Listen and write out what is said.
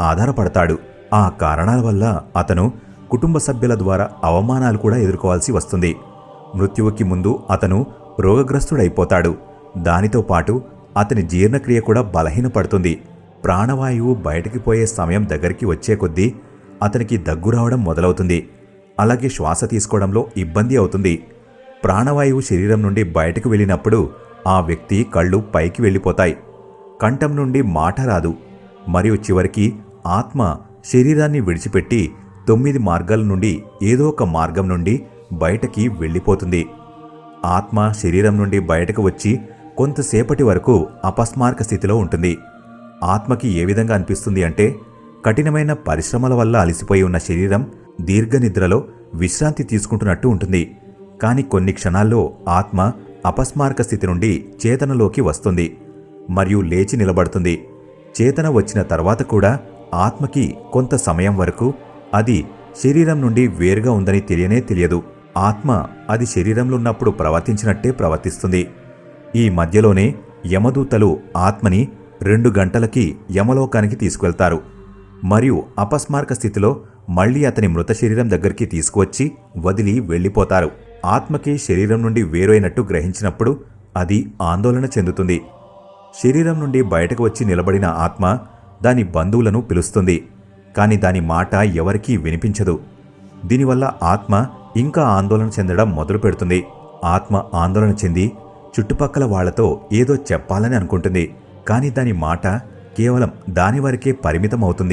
ఆధారపడతాడు. ఆ కారణాల వల్ల అతను కుటుంబ సభ్యుల ద్వారా అవమానాలు కూడా ఎదుర్కోవాల్సి వస్తుంది. మృత్యువుకి ముందు అతను రోగగ్రస్తుడైపోతాడు. దానితో పాటు అతని జీర్ణక్రియ కూడా బలహీనపడుతుంది. ప్రాణవాయువు బయటికి పోయే సమయం దగ్గరికి వచ్చే కొద్దీ అతనికి దగ్గు రావడం మొదలవుతుంది. అలాగే శ్వాస తీసుకోవడంలో ఇబ్బంది అవుతుంది. ప్రాణవాయువు శరీరం నుండి బయటకు వెళ్ళినప్పుడు ఆ వ్యక్తి కళ్ళు పైకి వెళ్ళిపోతాయి. కంఠం నుండి మాట రాదు. మరియు చివరికి ఆత్మ శరీరాన్ని విడిచిపెట్టి తొమ్మిది మార్గాల నుండి ఏదో ఒక మార్గం నుండి బయటకి వెళ్ళిపోతుంది. ఆత్మ శరీరం నుండి బయటకు వచ్చి కొంతసేపటి వరకు అపస్మారక స్థితిలో ఉంటుంది. ఆత్మకి ఏ విధంగా అనిపిస్తుంది అంటే కఠినమైన పరిశ్రమల వల్ల అలసిపోయి ఉన్న శరీరం దీర్ఘనిద్రలో విశ్రాంతి తీసుకుంటున్నట్టు ఉంటుంది. కానీ కొన్ని క్షణాల్లో ఆత్మ అపస్మారక స్థితి నుండి చేతనలోకి వస్తుంది. మరియు లేచి నిలబడుతుంది. చేతన వచ్చిన తర్వాత కూడా ఆత్మకి కొంత సమయం వరకు అది శరీరం నుండి వేరుగా ఉందని తెలియనే తెలియదు. ఆత్మ అది శరీరంలో ఉన్నప్పుడు ప్రవర్తించినట్టే ప్రవర్తిస్తుంది. ఈ మధ్యలోనే యమదూతలు ఆత్మని రెండు గంటలకి యమలోకానికి తీసుకువెళ్తారు. మరియు అపస్మారక స్థితిలో మళ్ళీ అతని మృత శరీరం దగ్గరికి తీసుకువచ్చి వదిలి వెళ్ళిపోతారు. ఆత్మకి శరీరం నుండి వేరైనట్టు గ్రహించినప్పుడు అది ఆందోళన చెందుతుంది. శరీరం నుండి బయటకు వచ్చి నిలబడిన ఆత్మ దాని బంధువులను పిలుస్తుంది. కాని దాని మాట ఎవరికీ వినిపించదు. దీనివల్ల ఆత్మ ఇంకా ఆందోళన చెందడం మొదలు పెడుతుంది. ఆత్మ ఆందోళన చెంది చుట్టుపక్కల వాళ్ళతో ఏదో చెప్పాలని అనుకుంటుంది. కానీ దాని మాట కేవలం దాని వరకే పరిమితం అవుతుంది